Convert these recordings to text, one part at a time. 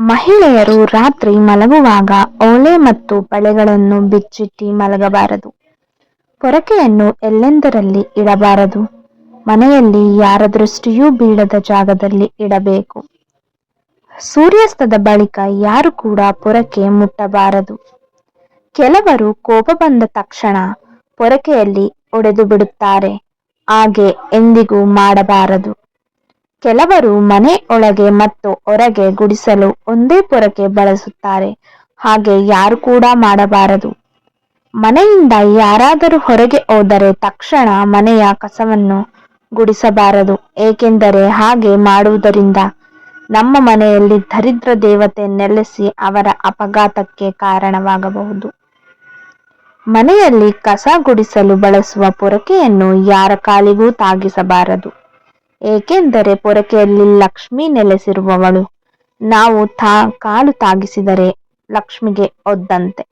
ಮಹಿಳೆಯರು ರಾತ್ರಿ ಮಲಗುವಾಗ ಓಲೆ ಮತ್ತು ಬಳೆಗಳನ್ನು ಬಿಚ್ಚಿಟ್ಟಿ ಮಲಗಬಾರದು. ಪೊರಕೆಯನ್ನು ಎಲ್ಲೆಂದರಲ್ಲಿ ಇಡಬಾರದು? ಮನೆಯಲ್ಲಿ ಯಾರ ದೃಷ್ಟಿಯೂ ಬೀಳದ ಜಾಗದಲ್ಲಿ ಇಡಬೇಕು. ಸೂರ್ಯಾಸ್ತದ ಬಳಿಕ ಯಾರು ಕೂಡ ಪೊರಕೆ ಮುಟ್ಟಬಾರದು. ಕೆಲವರು ಕೋಪ ಬಂದ ತಕ್ಷಣ ಪೊರಕೆಯಲ್ಲಿ ಒಡೆದು ಬಿಡುತ್ತಾರೆ. ಹಾಗೆ ಎಂದಿಗೂ ಮಾಡಬಾರದು. ಕೆಲವರು ಮನೆ ಒಳಗೆ ಮತ್ತು ಹೊರಗೆ ಗುಡಿಸಲು ಒಂದೇ ಪೊರಕೆ ಬಳಸುತ್ತಾರೆ. ಹಾಗೆ ಯಾರು ಕೂಡ ಮಾಡಬಾರದು. ಮನೆಯಿಂದ ಯಾರಾದರೂ ಹೊರಗೆ ಹೋದರೆ ತಕ್ಷಣ ಮನೆಯ ಕಸವನ್ನು ಗುಡಿಸಬಾರದು. ಏಕೆಂದರೆ ಹಾಗೆ ಮಾಡುವುದರಿಂದ ನಮ್ಮ ಮನೆಯಲ್ಲಿ ದರಿದ್ರ ದೇವತೆ ನೆಲೆಸಿ ಅವರ ಅಪಘಾತಕ್ಕೆ ಕಾರಣವಾಗಬಹುದು. ಮನೆಯಲ್ಲಿ ಕಸ ಗುಡಿಸಲು ಬಳಸುವ ಪೊರಕೆಯನ್ನು ಯಾರ ಕಾಲಿಗೂ ತಾಗಿಸಬಾರದು. ಏಕೆಂದರೆ ಪೊರಕೆಯಲ್ಲಿ ಲಕ್ಷ್ಮಿ ನೆಲೆಸಿರುವವಳು. ನಾವು ತಾ, ಕಾಲು ತಾಗಿಸಿದರೆ ಲಕ್ಷ್ಮಿಗೆ ಒದ್ದಂತೆ.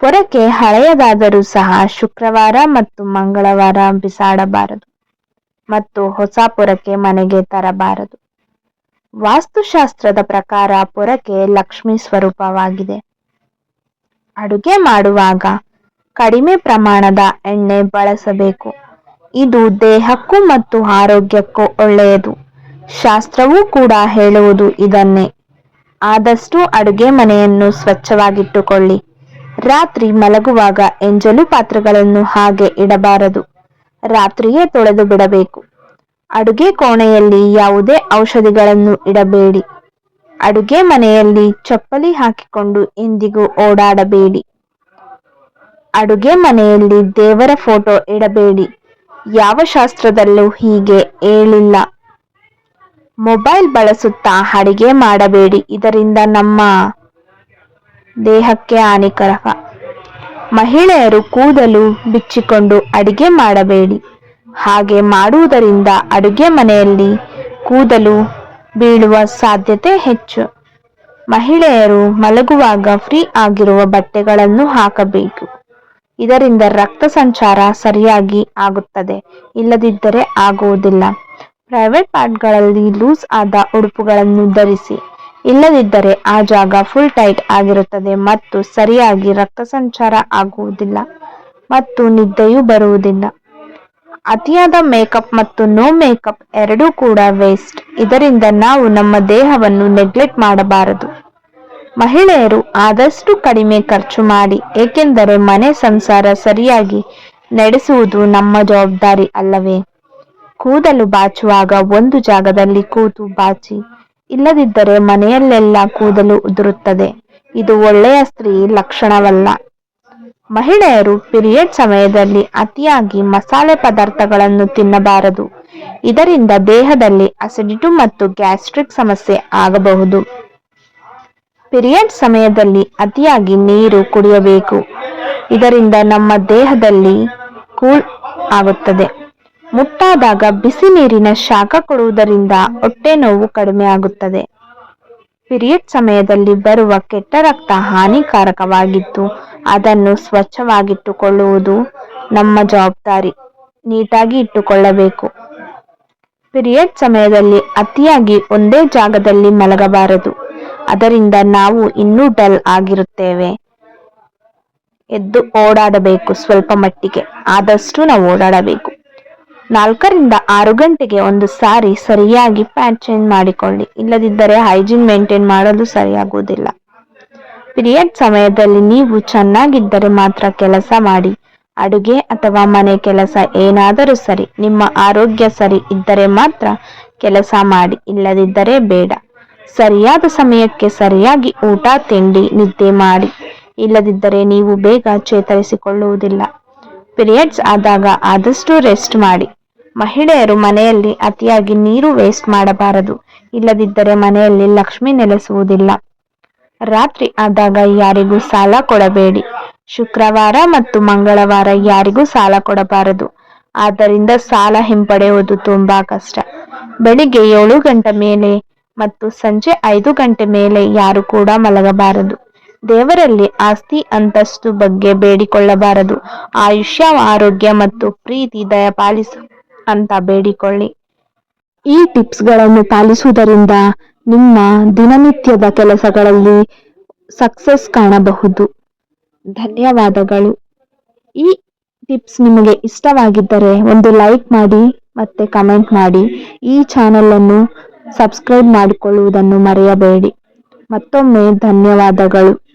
ಪೊರಕೆ ಹಳೆಯದಾದರೂ ಸಹ ಶುಕ್ರವಾರ ಮತ್ತು ಮಂಗಳವಾರ ಬಿಸಾಡಬಾರದು ಮತ್ತು ಹೊಸ ಪೊರಕೆ ಮನೆಗೆ ತರಬಾರದು. ವಾಸ್ತುಶಾಸ್ತ್ರದ ಪ್ರಕಾರ ಪೊರಕೆ ಲಕ್ಷ್ಮಿ ಸ್ವರೂಪವಾಗಿದೆ. ಅಡುಗೆ ಮಾಡುವಾಗ ಕಡಿಮೆ ಪ್ರಮಾಣದ ಎಣ್ಣೆ ಬಳಸಬೇಕು. ಇದು ದೇಹಕ್ಕೂ ಮತ್ತು ಆರೋಗ್ಯಕ್ಕೂ ಒಳ್ಳೆಯದು. ಶಾಸ್ತ್ರವೂ ಕೂಡ ಹೇಳುವುದು ಇದನ್ನೇ. ಆದಷ್ಟು ಅಡುಗೆ ಮನೆಯನ್ನು ಸ್ವಚ್ಛವಾಗಿಟ್ಟುಕೊಳ್ಳಿ. ರಾತ್ರಿ ಮಲಗುವಾಗ ಎಂಜಲು ಪಾತ್ರೆಗಳನ್ನು ಹಾಗೆ ಇಡಬಾರದು. ರಾತ್ರಿಯೇ ತೊಳೆದು ಬಿಡಬೇಕು. ಅಡುಗೆ ಕೋಣೆಯಲ್ಲಿ ಯಾವುದೇ ಔಷಧಿಗಳನ್ನು ಇಡಬೇಡಿ. ಅಡುಗೆ ಮನೆಯಲ್ಲಿ ಚಪ್ಪಲಿ ಹಾಕಿಕೊಂಡು ಎಂದಿಗೂ ಓಡಾಡಬೇಡಿ. ಅಡುಗೆ ಮನೆಯಲ್ಲಿ ದೇವರ ಫೋಟೋ ಇಡಬೇಡಿ. ಯಾವ ಶಾಸ್ತ್ರದಲ್ಲೂ ಹೀಗೆ ಹೇಳಿಲ್ಲ. ಮೊಬೈಲ್ ಬಳಸುತ್ತಾ ಅಡಿಗೆ ಮಾಡಬೇಡಿ, ಇದರಿಂದ ನಮ್ಮ ದೇಹಕ್ಕೆ ಹಾನಿಕರ ಮಹಿಳೆಯರು ಕೂದಲು ಬಿಚ್ಚಿಕೊಂಡು ಅಡಿಗೆ ಮಾಡಬೇಡಿ. ಹಾಗೆ ಮಾಡುವುದರಿಂದ ಅಡುಗೆ ಮನೆಯಲ್ಲಿ ಕೂದಲು ಬೀಳುವ ಸಾಧ್ಯತೆ ಹೆಚ್ಚು. ಮಹಿಳೆಯರು ಮಲಗುವಾಗ ಫ್ರೀ ಆಗಿರುವ ಬಟ್ಟೆಗಳನ್ನು ಹಾಕಬೇಕು. ಇದರಿಂದ ರಕ್ತ ಸಂಚಾರ ಸರಿಯಾಗಿ ಆಗುತ್ತದೆ. ಇಲ್ಲದಿದ್ದರೆ ಆಗುವುದಿಲ್ಲ. ಪ್ರೈವೇಟ್ ಪಾರ್ಟ್ಗಳಲ್ಲಿ ಲೂಸ್ ಆದ ಉಡುಪುಗಳನ್ನು ಧರಿಸಿ. ಇಲ್ಲದಿದ್ದರೆ ಆ ಜಾಗ ಫುಲ್ ಟೈಟ್ ಆಗಿರುತ್ತದೆ ಮತ್ತು ಸರಿಯಾಗಿ ರಕ್ತ ಸಂಚಾರ ಆಗುವುದಿಲ್ಲ ಮತ್ತು ನಿದ್ದೆಯೂ ಬರುವುದಿಲ್ಲ. ಅತಿಯಾದ ಮೇಕಪ್ ಮತ್ತು ನೋ ಮೇಕಪ್ ಎರಡೂ ಕೂಡ ವೇಸ್ಟ್. ಇದರಿಂದ ನಾವು ನಮ್ಮ ದೇಹವನ್ನು ನೆಗ್ಲೆಕ್ಟ್ ಮಾಡಬಾರದು. ಮಹಿಳೆಯರು ಆದಷ್ಟು ಕಡಿಮೆ ಖರ್ಚು ಮಾಡಿ, ಏಕೆಂದರೆ ಮನೆ ಸಂಸಾರ ಸರಿಯಾಗಿ ನಡೆಸುವುದು ನಮ್ಮ ಜವಾಬ್ದಾರಿ ಅಲ್ಲವೇ? ಕೂದಲು ಬಾಚುವಾಗ ಒಂದು ಜಾಗದಲ್ಲಿ ಕೂತು ಬಾಚಿ, ಇಲ್ಲದಿದ್ದರೆ ಮನೆಯಲ್ಲೆಲ್ಲ ಕೂದಲು ಉದುರುತ್ತದೆ. ಇದು ಒಳ್ಳೆಯ ಸ್ತ್ರೀ ಲಕ್ಷಣವಲ್ಲ. ಮಹಿಳೆಯರು ಪಿರಿಯಡ್ ಸಮಯದಲ್ಲಿ ಅತಿಯಾಗಿ ಮಸಾಲೆ ಪದಾರ್ಥಗಳನ್ನು ತಿನ್ನಬಾರದು. ಇದರಿಂದ ದೇಹದಲ್ಲಿ ಅಸಿಡಿಟು ಮತ್ತು ಗ್ಯಾಸ್ಟ್ರಿಕ್ ಸಮಸ್ಯೆ ಆಗಬಹುದು. ಪೀರಿಯಡ್ ಸಮಯದಲ್ಲಿ ಅತಿಯಾಗಿ ನೀರು ಕುಡಿಯಬೇಕು. ಇದರಿಂದ ನಮ್ಮ ದೇಹದಲ್ಲಿ ಕೂಲ್ ಆಗುತ್ತದೆ. ಮುಟ್ಟಾದಾಗ ಬಿಸಿ ನೀರಿನ ಶಾಖ ಕೊಡುವುದರಿಂದ ಹೊಟ್ಟೆ ನೋವು ಕಡಿಮೆ ಆಗುತ್ತದೆ. ಪಿರಿಯಡ್ ಸಮಯದಲ್ಲಿ ಬರುವ ಕೆಟ್ಟ ರಕ್ತ ಹಾನಿಕಾರಕವಾಗಿದ್ದು, ಅದನ್ನು ಸ್ವಚ್ಛವಾಗಿಟ್ಟುಕೊಳ್ಳುವುದು ನಮ್ಮ ಜವಾಬ್ದಾರಿ. ನೀಟಾಗಿ ಇಟ್ಟುಕೊಳ್ಳಬೇಕು. ಪಿರಿಯಡ್ ಸಮಯದಲ್ಲಿ ಅತಿಯಾಗಿ ಒಂದೇ ಜಾಗದಲ್ಲಿ ಮಲಗಬಾರದು. ಅದರಿಂದ ನಾವು ಇನ್ನೂ ಡಲ್ ಆಗಿರುತ್ತೇವೆ. ಎದ್ದು ಓಡಾಡಬೇಕು ಸ್ವಲ್ಪ ಮಟ್ಟಿಗೆ. ಆದಷ್ಟು ನಾವು ಓಡಾಡಬೇಕು. ನಾಲ್ಕರಿಂದ ಆರು ಗಂಟೆಗೆ ಒಂದು ಸಾರಿ ಸರಿಯಾಗಿ ಪ್ಯಾಂಟ್ ಚೇಂಜ್ ಮಾಡಿಕೊಳ್ಳಿ. ಇಲ್ಲದಿದ್ದರೆ ಹೈಜೀನ್ ಮೇಂಟೈನ್ ಮಾಡಲು ಸರಿಯಾಗುವುದಿಲ್ಲ. ಪಿರಿಯಡ್ ಸಮಯದಲ್ಲಿ ನೀವು ಚೆನ್ನಾಗಿದ್ದರೆ ಮಾತ್ರ ಕೆಲಸ ಮಾಡಿ. ಅಡುಗೆ ಅಥವಾ ಮನೆ ಕೆಲಸ ಏನಾದರೂ ಸರಿ. ನಿಮ್ಮ ಆರೋಗ್ಯ ಸರಿ ಇದ್ದರೆ ಮಾತ್ರ ಕೆಲಸ ಮಾಡಿ. ಇಲ್ಲದಿದ್ದರೆ ಬೇಡ. ಸರಿಯಾದ ಸಮಯಕ್ಕೆ ಸರಿಯಾಗಿ ಊಟ, ತಿಂಡಿ, ನಿದ್ದೆ ಮಾಡಿ. ಇಲ್ಲದಿದ್ದರೆ ನೀವು ಬೇಗ ಚೇತರಿಸಿಕೊಳ್ಳುವುದಿಲ್ಲ. ಪೀರಿಯಡ್ಸ್ ಆದಾಗ ಆದಷ್ಟು ರೆಸ್ಟ್ ಮಾಡಿ. ಮಹಿಳೆಯರು ಮನೆಯಲ್ಲಿ ಅತಿಯಾಗಿ ನೀರು ವೇಸ್ಟ್ ಮಾಡಬಾರದು. ಇಲ್ಲದಿದ್ದರೆ ಮನೆಯಲ್ಲಿ ಲಕ್ಷ್ಮಿ ನೆಲೆಸುವುದಿಲ್ಲ. ರಾತ್ರಿ ಆದಾಗ ಯಾರಿಗೂ ಸಾಲ ಕೊಡಬೇಡಿ. ಶುಕ್ರವಾರ ಮತ್ತು ಮಂಗಳವಾರ ಯಾರಿಗೂ ಸಾಲ ಕೊಡಬಾರದು. ಆದ್ದರಿಂದ ಸಾಲ ಹಿಂಪಡೆಯುವುದು ತುಂಬಾ ಕಷ್ಟ. ಬೆಳಿಗ್ಗೆ ಏಳು ಗಂಟೆ ಮೇಲೆ ಮತ್ತು ಸಂಜೆ ಐದು ಗಂಟೆ ಮೇಲೆ ಯಾರು ಕೂಡ ಮಲಗಬಾರದು. ದೇವರಲ್ಲಿ ಆಸ್ತಿ ಅಂತಸ್ತು ಬಗ್ಗೆ ಬೇಡಿಕೊಳ್ಳಬಾರದು. ಆಯುಷ್ಯ, ಆರೋಗ್ಯ ಮತ್ತು ಪ್ರೀತಿ ದಯಪಾಲಿಸು ಅಂತ ಬೇಡಿಕೊಳ್ಳಿ. ಈ ಟಿಪ್ಸ್ಗಳನ್ನು ಪಾಲಿಸುವುದರಿಂದ ನಿಮ್ಮ ದಿನನಿತ್ಯದ ಕೆಲಸಗಳಲ್ಲಿ ಸಕ್ಸಸ್ ಕಾಣಬಹುದು. ಧನ್ಯವಾದಗಳು. ಈ ಟಿಪ್ಸ್ ನಿಮಗೆ ಇಷ್ಟವಾಗಿದ್ದರೆ ಒಂದು ಲೈಕ್ ಮಾಡಿ ಮತ್ತೆ ಕಮೆಂಟ್ ಮಾಡಿ. ಈ ಚಾನೆಲ್ ಅನ್ನು ಸಬ್ಸ್ಕ್ರೈಬ್ ಮಾಡಿಕೊಳ್ಳುವುದನ್ನು ಮರೆಯಬೇಡಿ. ಮತ್ತೊಮ್ಮೆ ಧನ್ಯವಾದಗಳು.